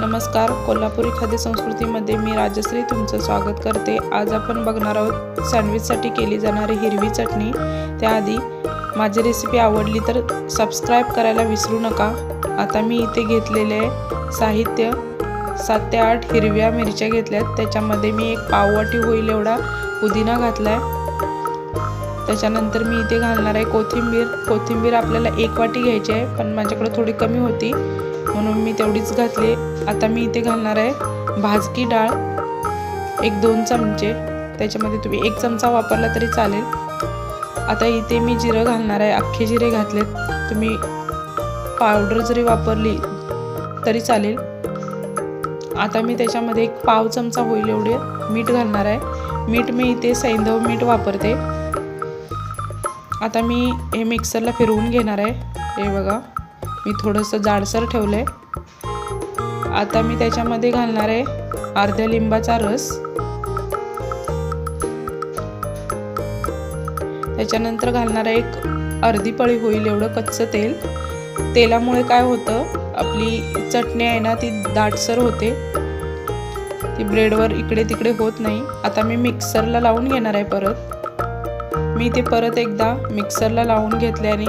नमस्कार कोल्हापुरी खाद्य संस्कृतीमध्ये मी राजश्री तुमचं स्वागत करते. आज आपण बघणार आहोत सँडविचसाठी केली जाणारी हिरवी चटणी. त्याआधी माझी रेसिपी आवडली तर सबस्क्राईब करायला विसरू नका. आता मी इथे घेतलेले साहित्य सात ते आठ हिरव्या मिरच्या घेतल्यात. त्याच्यामध्ये मी एक पाववाटी होईल एवढा पुदिना घातला आहे त्याच्यानंतर मी इथे घालणार आहे कोथिंबीर. कोथिंबीर आपल्याला एक वाटी घ्यायची आहे पण माझ्याकडे थोडी कमी होती. म्हणून मी तेवढीच घातली. आता मी इथे घालणार आहे भाजकी डाळ. एक दोन चमचे. त्याच्यामध्ये तुम्ही एक चमचा वापरला तरी चालेल. आता इथे मी जिरं घालणार आहे. अख्खे जिरे घातलेत. तुम्ही पावडर जरी वापरली तरी चालेल. आता मी त्याच्यामध्ये एक पाव चमचा होईल एवढे. मीठ घालणार आहे. मीठ मी इथे सैंधव मीठ वापरते. आता मी हे मिक्सरला फिरवून घेणार आहे. हे बघा मी थोडंसं जाडसर ठेवलं आहे आता मी त्याच्यामध्ये घालणार आहे अर्ध्या लिंबाचा रस. त्याच्यानंतर घालणार आहे एक अर्धी पळी होईल एवढं कच्चं तेल. तेलामुळे काय होतं आपली चटणी आहे ना ती दाटसर होते. ती ब्रेडवर इकडे तिकडे होत नाही. आता मी मिक्सरला लावून घेणार आहे परत. मी ते परत एकदा मिक्सरला लावून घेतल्याने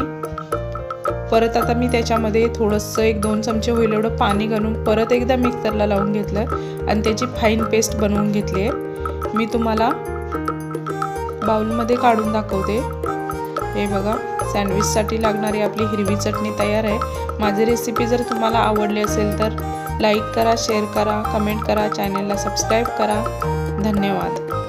परत आता मी त्याच्यामध्ये थोडंसं एक दोन चमचे होईल एवढं पाणी घालून परत एकदा मिक्सरला लावून घेतलं आणि त्याची फाईन पेस्ट बनवून घेतली आहे. मी तुम्हाला बाउलमध्ये काढून दाखवते. हे बघा सँडविचसाठी लागणारी आपली हिरवी चटणी तयार आहे. माझी रेसिपी जर तुम्हाला आवडली असेल तर लाईक करा शेअर करा कमेंट करा चॅनलला सबस्क्राईब करा. धन्यवाद.